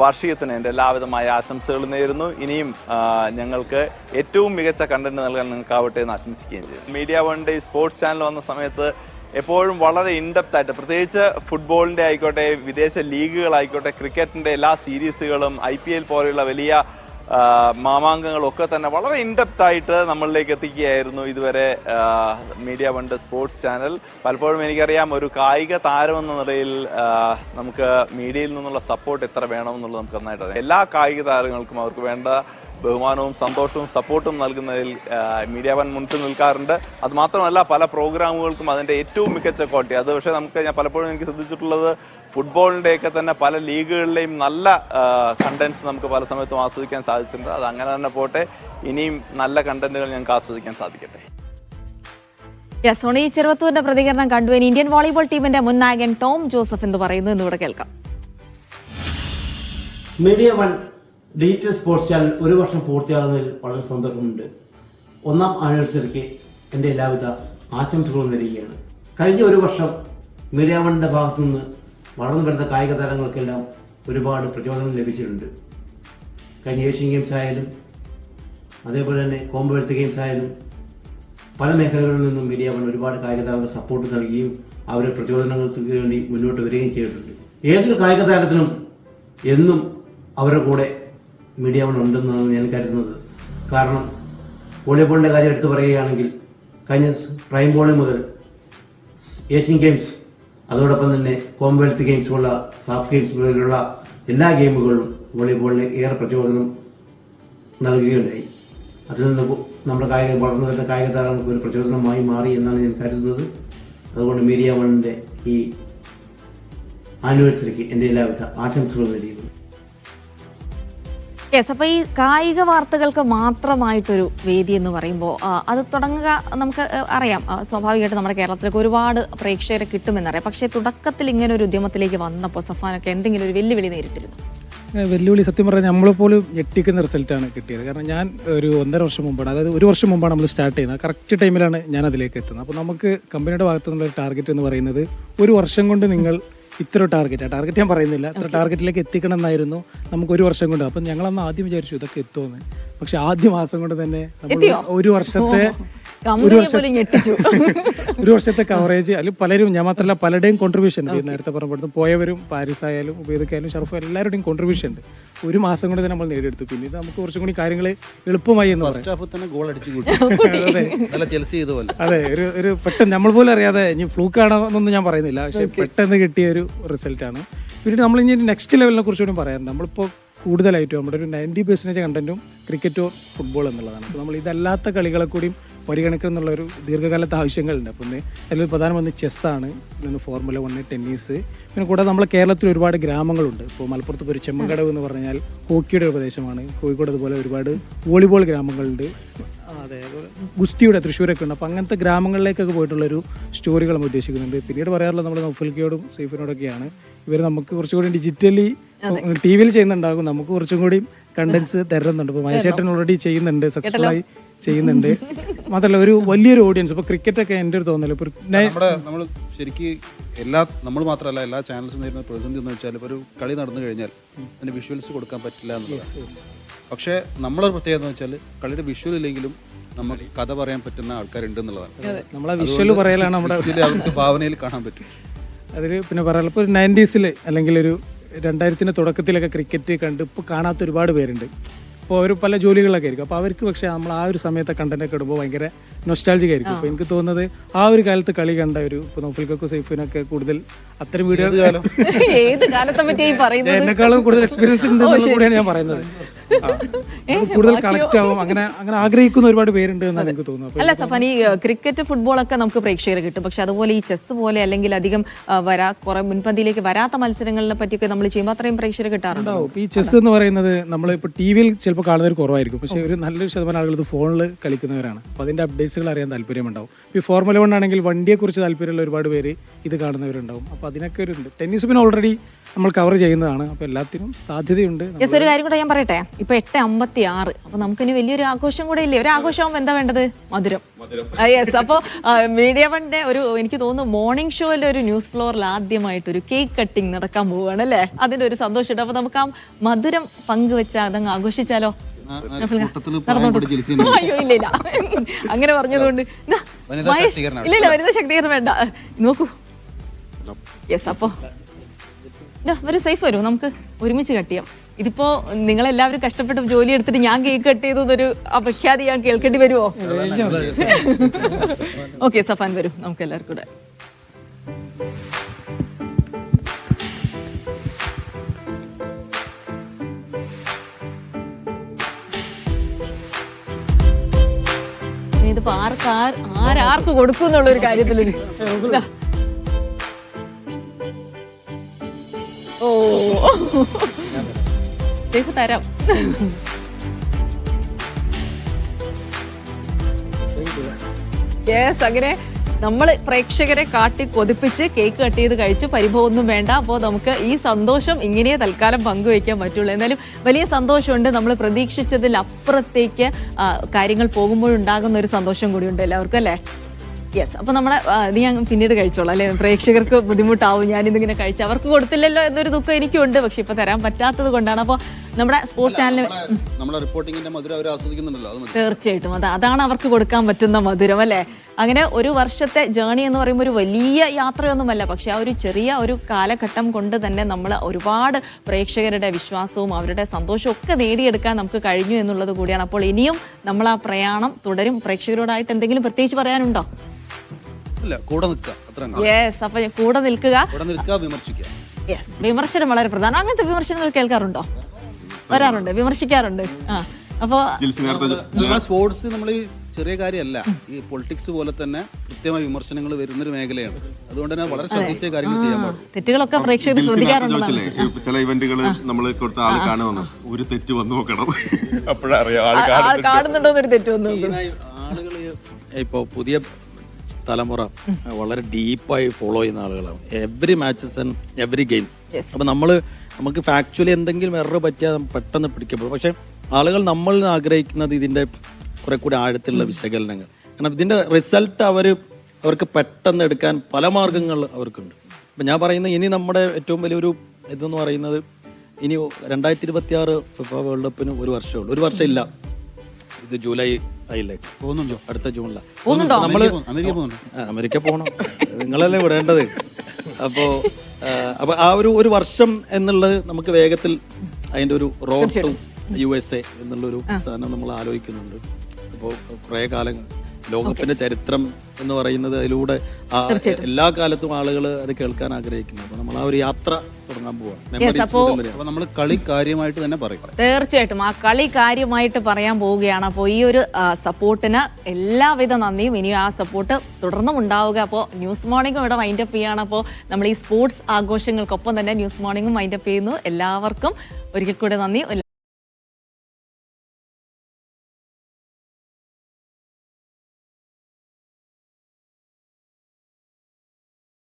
വാർഷികത്തിന് എന്റെ എല്ലാവിധമായ ആശംസകൾ നേരുന്നു. ഇനിയും ഞങ്ങൾക്ക് ഏറ്റവും മികച്ച കണ്ടന്റ് നൽകാൻ നിങ്ങൾക്കാവട്ടെ എന്ന് ആശംസിക്കുകയും ചെയ്തു. മീഡിയ വൺ ഈ സ്പോർട്സ് ചാനൽ വന്ന സമയത്ത് എപ്പോഴും വളരെ ഇൻഡെപ്ത് ആയിട്ട് പ്രത്യേകിച്ച് ഫുട്ബോളിന്റെ ആയിക്കോട്ടെ വിദേശ ലീഗുകളായിക്കോട്ടെ ക്രിക്കറ്റിന്റെ എല്ലാ സീരീസുകളും ഐ പി എൽ പോലെയുള്ള വലിയ മാമാങ്കങ്ങളൊക്കെ തന്നെ വളരെ ഇൻഡെപ്ത് ആയിട്ട് നമ്മളിലേക്ക് എത്തിക്കുകയായിരുന്നു ഇതുവരെ മീഡിയ വണ്ട് സ്പോർട്സ് ചാനൽ. പലപ്പോഴും എനിക്കറിയാം ഒരു കായിക താരമെന്ന നിലയിൽ നമുക്ക് മീഡിയയിൽ നിന്നുള്ള സപ്പോർട്ട് എത്ര വേണമെന്നുള്ളത് നമുക്ക് നന്നായിട്ട് എല്ലാ കായിക താരങ്ങൾക്കും അവർക്ക് വേണ്ട ബഹുമാനവും സന്തോഷവും സപ്പോർട്ടും നൽകുന്നതിൽ മീഡിയ വൺ മുൻപ് നിൽക്കാറുണ്ട്. അത് മാത്രമല്ല പല പ്രോഗ്രാമുകൾക്കും അതിന്റെ ഏറ്റവും മികച്ച ക്വാളിറ്റി. അത് പക്ഷേ നമുക്ക് ഞാൻ പലപ്പോഴും എനിക്ക് ശ്രദ്ധിച്ചിട്ടുള്ളത് ഫുട്ബോളിന്റെയൊക്കെ തന്നെ പല ലീഗുകളിലെയും നല്ല കണ്ടന്റ്സ് നമുക്ക് പല സമയത്തും ആസ്വദിക്കാൻ സാധിച്ചിട്ടുണ്ട്. അത് അങ്ങനെ തന്നെ പോട്ടെ. ഇനിയും നല്ല കണ്ടന്റുകൾ ഞങ്ങൾക്ക് ആസ്വദിക്കാൻ സാധിക്കട്ടെ. യെസ് സോണി ചെറുവത്തൂരിന്റെ പ്രതികരണം കണ്ടു. ഇനി ഇന്ത്യൻ വോളിബോൾ ടീമിന്റെ മുൻ നായകൻ ടോം ജോസഫ് എന്ന് പറയുന്നു. എന്നിവിടെ കേൾക്കാം. Media One digital sports channel ഒരു വർഷം പൂർത്തിയാകുന്നതിൽ വളരെ സന്തോഷമുണ്ട്. ഒന്നാം ആനിവേഴ്സറിക്ക് എന്റെ എല്ലാവിധ ആശംസകളും നേരുകയാണ്. കഴിഞ്ഞ ഒരു വർഷം മീഡിയ വണ്ണിന്റെ ഭാഗത്തു നിന്ന് വളർന്നു വരുന്ന കായിക താരങ്ങൾക്കെല്ലാം ഒരുപാട് പ്രചോദനം ലഭിച്ചിട്ടുണ്ട്. കഴിഞ്ഞ ഏഷ്യൻ ഗെയിംസ് ആയാലും അതേപോലെ തന്നെ കോമൺവെൽത്ത് ഗെയിംസ് ആയാലും പല മേഖലകളിൽ നിന്നും മീഡിയ വൺ ഒരുപാട് കായിക താരങ്ങൾ സപ്പോർട്ട് നൽകുകയും അവരെ പ്രചോദനങ്ങൾക്ക് വേണ്ടി മുന്നോട്ട് വരികയും ചെയ്തിട്ടുണ്ട്. ഏതൊരു കായിക താരത്തിനും എന്നും അവരുടെ കൂടെ മീഡിയ ഉണ്ടെന്നാണ് ഞാൻ കരുതുന്നത്. കാരണം വോളിബോളിന്റെ കാര്യം എടുത്തു പറയുകയാണെങ്കിൽ കഴിഞ്ഞ പ്രൈം ബോളി മുതൽ ഏഷ്യൻ ഗെയിംസ് അതോടൊപ്പം തന്നെ കോംവെൽത്ത് ഗെയിംസുമുള്ള സാഫ് ഗെയിംസ് പോലുള്ള എല്ലാ ഗെയിമുകളും വോളിബോളിന് ഏറെ പ്രചോദനം നൽകുകയുണ്ടായി. അതിൽ നിന്ന് നമ്മുടെ കായിക വളർന്നു വരുന്ന കായിക താരങ്ങൾക്ക് ഒരു പ്രചോദനമായി മാറി എന്നാണ് ഞാൻ കരുതുന്നത്. അതുകൊണ്ട് മീഡിയ വണ്ണിന്റെ ഈ ആനിവേഴ്സറിക്ക് എന്റെ എല്ലാവിധ ആശംസകൾ നേടിയിരുന്നു യെസ് അപ്പൊ ഈ കായിക വാർത്തകൾക്ക് മാത്രമായിട്ടൊരു വേദി എന്ന് പറയുമ്പോൾ അത് തുടങ്ങുക നമുക്ക് അറിയാം. സ്വാഭാവികമായിട്ട് നമ്മുടെ കേരളത്തിലേക്ക് ഒരുപാട് പ്രേക്ഷകരെ കിട്ടുമെന്നറിയാം. പക്ഷേ തുടക്കത്തിൽ ഇങ്ങനെ ഒരു ഉദ്യമത്തിലേക്ക് വന്നപ്പോൾ സഫാനൊക്കെ എന്തെങ്കിലും ഒരു വെല്ലുവിളി നേരിട്ടിരുന്നു? വെല്ലുവിളി സത്യം പറഞ്ഞാൽ നമ്മളെ നമ്മളെപ്പോലും ഞെട്ടിക്കുന്ന റിസൾട്ടാണ് കിട്ടിയത്. കാരണം ഞാൻ ഒരു ഒന്നര വർഷം മുമ്പാണ് അതായത് ഒരു വർഷം മുമ്പാണ് നമ്മൾ സ്റ്റാർട്ട് ചെയ്യുന്നത്. കറക്റ്റ് ടൈമിലാണ് ഞാൻ അതിലേക്ക് എത്തുന്നത്. അപ്പോൾ നമുക്ക് കമ്പനിയുടെ ഭാഗത്തു നിന്നുള്ള ടാർഗറ്റ് എന്ന് പറയുന്നത് ഒരു വർഷം കൊണ്ട് നിങ്ങൾ ഇത്ര ടാർഗറ്റ് ടാർഗറ്റ് ഞാൻ പറയുന്നില്ല. ഇത്ര ടാർഗറ്റിലേക്ക് എത്തിക്കണം എന്നായിരുന്നു നമുക്ക് ഒരു വർഷം കൊണ്ട്. അപ്പം ഞങ്ങളന്ന് ആദ്യം വിചാരിച്ചു ഇതൊക്കെ എത്തുമെന്ന്. പക്ഷെ ആദ്യ മാസം കൊണ്ട് തന്നെ നമ്മൾ ഒരു വർഷത്തെ ഒരു വർഷത്തെ ഒരു വർഷത്തെ കവറേജ് അതിൽ പലരും ഞാൻ മാത്രമല്ല പലരുടെയും കോൺട്രിബ്യൂഷൻ ഉണ്ട്. നേരത്തെ പറഞ്ഞപ്പോൾ പോയവരും പാരീസ് ആയാലും ഉപയോഗിക്കായാലും ഷർഫും എല്ലാവരുടെയും കോൺട്രിബ്യൂഷൻ ഉണ്ട്. ഒരു മാസം കൊണ്ട് തന്നെ നമ്മൾ നേടിയെടുത്തു. പിന്നെ ഇത് നമുക്ക് കുറച്ചും കൂടി കാര്യങ്ങൾ എളുപ്പമായി എന്ന് പറയാം. ഫസ്റ്റ് ഹാഫ് തന്നെ ഗോൾ അടിച്ചു കൂട്ടി. നല്ല ചെൽസി ചെയ്തുപോലെ അതെ ഒരു ഒരു പെട്ടെന്ന് നമ്മൾ പോലും അറിയാതെ ഇനി ഫ്ലൂക്ക് ആണോ എന്നൊന്നും ഞാൻ പറയുന്നില്ല. പക്ഷെ പെട്ടെന്ന് കിട്ടിയ ഒരു റിസൾട്ടാണ് പിന്നീട് നമ്മൾ ഇനി നെക്സ്റ്റ് ലെവലിനെ കുറിച്ചുകൂടി പറയാറുണ്ട്. നമ്മളിപ്പോൾ കൂടുതലായിട്ടും നമ്മുടെ ഒരു നയന്റി പെർസെന്റേജ് കണ്ടന്റും ക്രിക്കറ്റോ ഫുട്ബോൾ എന്നുള്ളതാണ്. അപ്പോൾ നമ്മൾ ഇതല്ലാത്ത കളികളെ കൂടിയും പരിഗണിക്കുന്നുള്ള ഒരു ദീർഘകാലത്തെ ആവശ്യങ്ങളുണ്ട്. അപ്പം അതിൽ പ്രധാനം വന്ന് ചെസ്സാണ് പിന്നെ ഫോർമുല വണ് ടെന്നീസ് പിന്നെ കൂടാതെ നമ്മളെ കേരളത്തിൽ ഒരുപാട് ഗ്രാമങ്ങളുണ്ട്. ഇപ്പോൾ മലപ്പുറത്ത് ഒരു ചെമ്മങ്കടവ് എന്ന് പറഞ്ഞാൽ ഹോക്കിയുടെ പ്രദേശമാണ്. കോഴിക്കോട് അതുപോലെ ഒരുപാട് വോളിബോൾ ഗ്രാമങ്ങളുണ്ട്. അതെ ഗുസ്തിയുടെ തൃശ്ശൂരൊക്കെ ഉണ്ട്. അപ്പം അങ്ങനത്തെ ഗ്രാമങ്ങളിലേക്കൊക്കെ പോയിട്ടുള്ളൊരു സ്റ്റോറികൾ നമ്മൾ ഉദ്ദേശിക്കുന്നുണ്ട്. പിന്നീട് പറയാറുള്ളത് നമ്മൾ നൗഫൽക്കയോടും സൈഫിനോടൊക്കെയാണ്. ഇവർ നമുക്ക് കുറച്ചുകൂടി ഡിജിറ്റലി ടി വിയിൽ ചെയ്യുന്നുണ്ടാകും. നമുക്ക് കുറച്ചും കൂടി കണ്ടൻസ് തരുന്നുണ്ട്. ഇപ്പോൾ മഹേഷേട്ടൻ ഓൾറെഡി ചെയ്യുന്നുണ്ട് സക്സസ്ഫുൾ ആയി ചെയ്യുന്നുണ്ട്. മാത്രമല്ല ഒരു വലിയൊരു ഓഡിയൻസ് ഇപ്പോൾ ക്രിക്കറ്റ് ഒക്കെ എന്റെ ഒരു ഇപ്പോൾ നമ്മുടെ നമ്മൾ ശരിക്കും എല്ലാ നമ്മൾ മാത്രമല്ല എല്ലാ ചാനൽസും നേരിടുന്ന പ്രതിസന്ധി എന്ന് വെച്ചാൽ ഇപ്പോൾ ഒരു കളി നടന്നു കഴിഞ്ഞാൽ അതിന് വിഷ്വൽസ് കൊടുക്കാൻ പറ്റില്ല എന്നുള്ളതാണ്. പക്ഷേ നമ്മളൊരു പ്രത്യേകത എന്ന് വെച്ചാൽ കളിയുടെ വിഷ്വൽ ഇല്ലെങ്കിലും നമുക്ക് കഥ പറയാൻ പറ്റുന്ന ആൾക്കാരുണ്ട് എന്നുള്ളതാണ്. നമ്മളെ വിഷ്വൽ പറയലാണ് നമ്മുടെ അവർക്ക് ഭാവനയിൽ കാണാൻ പറ്റും. അതിൽ പിന്നെ പറയാനുള്ള ഇപ്പോൾ ഒരു നയന്റീസിൽ അല്ലെങ്കിൽ ഒരു രണ്ടായിരത്തിന്റെ തുടക്കത്തിലൊക്കെ ക്രിക്കറ്റ് കണ്ട് ഇപ്പോൾ കാണാത്ത ഒരുപാട് പേരുണ്ട്. ഇപ്പോൾ അവർ പല ജോലികളിലൊക്കെ ആയിരിക്കും. അപ്പോൾ അവർക്ക് പക്ഷേ നമ്മൾ ആ ഒരു സമയത്തെ കണ്ടന്റ് ഇടുമ്പോൾ ഭയങ്കര നൊസ്റ്റാൾജിക് ആയിരിക്കും. അപ്പോൾ എനിക്ക് തോന്നുന്നത് ആ ഒരു കാലത്ത് കളി കണ്ട ഒരു ഇപ്പോൾ നോഫിൽക്കൊക്കെ സൈഫിനൊക്കെ കൂടുതൽ അത്തരം വീഡിയോ ഏത് കാലത്തെ പറ്റിയാ ഈ പറയുന്നത്? എന്നെക്കാളും കൂടുതൽ എക്സ്പീരിയൻസ് ഉണ്ട് എന്നുള്ളത് കൂടിയാണ് ഞാൻ പറയുന്നത്. കൂടുതൽ കണക്ട് ആവും. അങ്ങനെ അങ്ങനെ ആഗ്രഹിക്കുന്ന ഒരുപാട് പേരുണ്ട് എന്നാണ് എനിക്ക് തോന്നുന്നത്. അല്ല സഫാൻ ഈ ക്രിക്കറ്റ് ഫുട്ബോളൊക്കെ നമുക്ക് പ്രേക്ഷകരെ കിട്ടും. പക്ഷെ അതുപോലെ ഈ ചെസ് പോലെ അല്ലെങ്കിൽ അധികം വരാ കുറെ മുൻപന്തിയിലേക്ക് വരാത്ത മത്സരങ്ങളെ പറ്റിയൊക്കെ നമ്മൾ ചെയ്യുമ്പോൾ അത്രയും പ്രേക്ഷകരെ കിട്ടാറുണ്ടോ? ഈ ചെസ് എന്ന് പറയുന്നത് നമ്മൾ ഇപ്പോൾ ടി വിയിൽ ചിലപ്പോൾ കാണുന്നവർ കുറവായിരിക്കും. പക്ഷേ ഒരു നല്ലൊരു ശതമാനം ആളുകൾ ഇത് ഫോണിൽ കളിക്കുന്നവരാണ്. അപ്പോൾ അതിന്റെ അപ്ഡേറ്റ്സുകൾ അറിയാൻ താല്പര്യമുണ്ടാവും. ഈ ഫോർമുല വൺ ആണെങ്കിൽ വണ്ടിയെക്കുറിച്ച് താല്പര്യമുള്ള ഒരുപാട് പേര് ഇത് കാണുന്നവരുണ്ടാവും. അപ്പോൾ അതിനൊക്കെ ഒരു ടെന്നീസ് പിന്നെ ഓൾറെഡി നമ്മൾ കവർ ചെയ്യുന്നതാണ്. അപ്പോൾ എല്ലാത്തിനും സാധ്യതയുണ്ട്. യെസ് ഒരു കാര്യം കൂടെ ഞാൻ പറയട്ടെ? ഇപ്പൊ എട്ട് അമ്പത്തി ആറ് അപ്പൊ നമുക്കിനി വലിയൊരു ആഘോഷം കൂടെ ഇല്ലേ? ഒരു ആഘോഷമാകുമ്പോൾ എന്താ വേണ്ടത്? മധുരം. യെസ് അപ്പോൾ മീഡിയ വണ്ടെ ഒരു എനിക്ക് തോന്നുന്നു മോർണിംഗ് ഷോയിലെ ഒരു ന്യൂസ് ഫ്ലോറിൽ ആദ്യമായിട്ട് ഒരു കേക്ക് കട്ടിംഗ് നടക്കാൻ പോവുകയാണ് അല്ലേ? അതിന്റെ ഒരു സന്തോഷമുണ്ട് അപ്പൊ നമുക്ക് ആ മധുരം പങ്കുവെച്ച അതങ്ങ് ആഘോഷിച്ചാലോ? അയ്യോ ഇല്ല ഇല്ല. അങ്ങനെ പറഞ്ഞതുകൊണ്ട്. ഇല്ല ഇല്ല വനിതാ ശക്തീകരണം വേണ്ട. നോക്കൂ. യെസ് അപ്പോ. ദാ, വരൂ സേഫ് വരും. നമുക്ക് ഒരുമിച്ച് കട്ട് ചെയ്യാം. ഇതിപ്പോ നിങ്ങളെല്ലാവരും കഷ്ടപ്പെട്ട് ജോലി എടുത്തിട്ട് ഞാൻ കേക്ക് കട്ട് ചെയ്തൊരു അപഖ്യാതി ഞാൻ കേൾക്കേണ്ടി വരുമോ ഓക്കെ സഫാൻ വരൂ. നമുക്ക് എല്ലാവർക്കും കൂടെ. ഇതിപ്പോ ആർക്കാർ ആരാർക്ക് കൊടുക്കും എന്നുള്ള ഒരു കാര്യത്തിലൊരു ഓ. സേഫ് തരാം. യെസ് അങ്ങനെ നമ്മൾ പ്രേക്ഷകരെ കാട്ടി കൊതിപ്പിച്ച് കേക്ക് കട്ട് ചെയ്ത് കഴിച്ചു. പരിഭവമൊന്നും വേണ്ട. അപ്പോൾ നമുക്ക് ഈ സന്തോഷം ഇങ്ങനെ തൽക്കാലം പങ്കുവയ്ക്കാൻ പറ്റുള്ളൂ. എന്നാലും വലിയ സന്തോഷമുണ്ട്. നമ്മൾ പ്രതീക്ഷിച്ചതിൽ അപ്പുറത്തേക്ക് കാര്യങ്ങൾ പോകുമ്പോഴുണ്ടാകുന്ന ഒരു സന്തോഷം കൂടിയുണ്ട് എല്ലാവർക്കും അല്ലേ? യെസ് അപ്പൊ നമ്മുടെ ആ, ഇത് ഞാൻ പിന്നീട് കഴിച്ചോളാം അല്ലെ? പ്രേക്ഷകർക്ക് ബുദ്ധിമുട്ടാവും ഞാൻ ഇതിങ്ങനെ കഴിച്ചു അവർക്ക് കൊടുത്തില്ലല്ലോ എന്നൊരു ദുഃഖം എനിക്കുണ്ട് പക്ഷെ ഇപ്പൊ തരാൻ പറ്റാത്തത് കൊണ്ടാണ്. അപ്പോൾ നമ്മുടെ സ്പോർട്സ് ചാനലിൽ നമ്മളെ റിപ്പോർട്ടിങ്ങിന്റെ മധുരം അവർ ആസ്വദിക്കുന്നുണ്ടല്ലോ തീർച്ചയായിട്ടും. അത് അതാണ് അവർക്ക് കൊടുക്കാൻ പറ്റുന്ന മധുരം അല്ലേ? അങ്ങനെ ഒരു വർഷത്തെ ജേണി എന്ന് പറയുമ്പോൾ ഒരു വലിയ യാത്രയൊന്നുമല്ല പക്ഷെ ആ ഒരു ചെറിയ ഒരു കാലഘട്ടം കൊണ്ട് തന്നെ നമ്മൾ ഒരുപാട് പ്രേക്ഷകരുടെ വിശ്വാസവും അവരുടെ സന്തോഷവും ഒക്കെ നേടിയെടുക്കാൻ നമുക്ക് കഴിഞ്ഞു എന്നുള്ളത് കൂടിയാണ്. അപ്പോൾ ഇനിയും നമ്മൾ ആ പ്രയാണം തുടരും. പ്രേക്ഷകരോടായിട്ട് എന്തെങ്കിലും പ്രത്യേകിച്ച് പറയാനുണ്ടോ? ഇല്ല കൂടെ നിൽക്കുക. അത്ര യെസ് അപ്പൊ കൂടെ നിൽക്കുക. കൂടെ നിൽക്കുക വിമർശിക്കുക. യെസ് വിമർശനം വളരെ പ്രധാനം. അങ്ങനത്തെ വിമർശനങ്ങൾ കേൾക്കാറുണ്ടോ? വരാറുണ്ട് വിമർശിക്കാറുണ്ട്. ആ അപ്പോ സ്പോർട്സ് നമ്മൾ ചെറിയ കാര്യമല്ല. ഈ പൊളിറ്റിക്സ് പോലെ തന്നെ കൃത്യമായ വിമർശനങ്ങൾ വരുന്ന ഒരു മേഖലയാണ്. അതുകൊണ്ട് തന്നെ വളരെ ശ്രദ്ധിച്ച കാര്യങ്ങൾ ചെയ്യാൻ തെറ്റുകളൊക്കെ പ്രേക്ഷകർ ശ്രദ്ധിക്കാറുണ്ടെന്നാണ്. ചില ഇവന്റുകൾ നമ്മൾ കൊടുത്ത ആൾ കാണുമെന്ന്. ഒരു തെറ്റ് വന്നു നോക്കണം. അപ്പോഴറിയാം ആൾ ആൾ കാണുന്നുണ്ടോ എന്നൊരു തെറ്റ് വന്നു ആളുകൾ ഇപ്പോൾ പുതിയ തലമുറ വളരെ ഡീപ്പായി ഫോളോ ചെയ്യുന്ന ആളുകളാണ്. Every matches and every game അപ്പൊ നമ്മൾ നമുക്ക് ഫാക്ച്വലി എന്തെങ്കിലും എറർ പറ്റിയാൽ പെട്ടെന്ന് പിടിക്കപ്പെടും. പക്ഷേ ആളുകൾ നമ്മൾ ആഗ്രഹിക്കുന്നത് ഇതിന്റെ കുറെ കൂടി ആഴത്തിലുള്ള വിശകലനങ്ങൾ. കാരണം ഇതിന്റെ റിസൾട്ട് അവർ അവർക്ക് പെട്ടെന്ന് എടുക്കാൻ പല മാർഗങ്ങൾ അവർക്കുണ്ട്. അപ്പൊ ഞാൻ പറയുന്ന ഇനി നമ്മുടെ ഏറ്റവും വലിയൊരു ഇതെന്ന് പറയുന്നത് ഇനി രണ്ടായിരത്തി ഇരുപത്തി ആറ് ഫിഫ വേൾഡ് കപ്പിന് ഒരു വർഷമുള്ളൂ ഒരു വർഷമില്ല ഇത് ജൂലൈ ആയില്ലേ പോകുന്നുണ്ടോ? അടുത്ത ജൂണിലാണ് പോകുന്നുണ്ടോ? നമ്മൾ അമേരിക്ക പോകുന്നുണ്ടോ? ആ, അമേരിക്ക പോകണം നിങ്ങളല്ലേ വിടേണ്ടത്? അപ്പോ ആ, അപ്പൊ ആ ഒരു ഒരു വർഷം എന്നുള്ളത് നമുക്ക് വേഗത്തിൽ അതിന്റെ ഒരു road to U S A എന്നുള്ളൊരു സാധനം നമ്മൾ ആലോചിക്കുന്നുണ്ട് അപ്പോൾ കുറേ കാലം ലോകകപ്പിന്റെ ചരിത്രം എന്ന് പറയുന്നത് അതിലൂടെ എല്ലാ കാലത്തും ആളുകൾ അത് കേൾക്കാൻ ആഗ്രഹിക്കുന്നു അപ്പൊ നമ്മൾ ആ ഒരു യാത്ര തുടങ്ങാൻ പോവാണ്. അപ്പൊ നമ്മൾ കളി കാര്യമായിട്ട് തന്നെ പറയും. തീർച്ചയായിട്ടും. ആ കളി കാര്യമായിട്ട് പറയാൻ പോവുകയാണ്. അപ്പോൾ ഈ ഒരു സപ്പോർട്ടിന് എല്ലാവിധ നന്ദിയും. ഇനിയും ആ സപ്പോർട്ട് തുടർന്നും ഉണ്ടാവുക. അപ്പോൾ ന്യൂസ് മോർണിംഗും ഇവിടെ വൈൻഡ് അപ്പ് ചെയ്യാണ്. അപ്പോൾ നമ്മൾ ഈ സ്പോർട്സ് ആഘോഷങ്ങൾക്കൊപ്പം തന്നെ ന്യൂസ് മോർണിംഗും വൈൻഡ് അപ്പ് ചെയ്യുന്നു. എല്ലാവർക്കും ഒരിക്കൽ കൂടെ നന്ദി.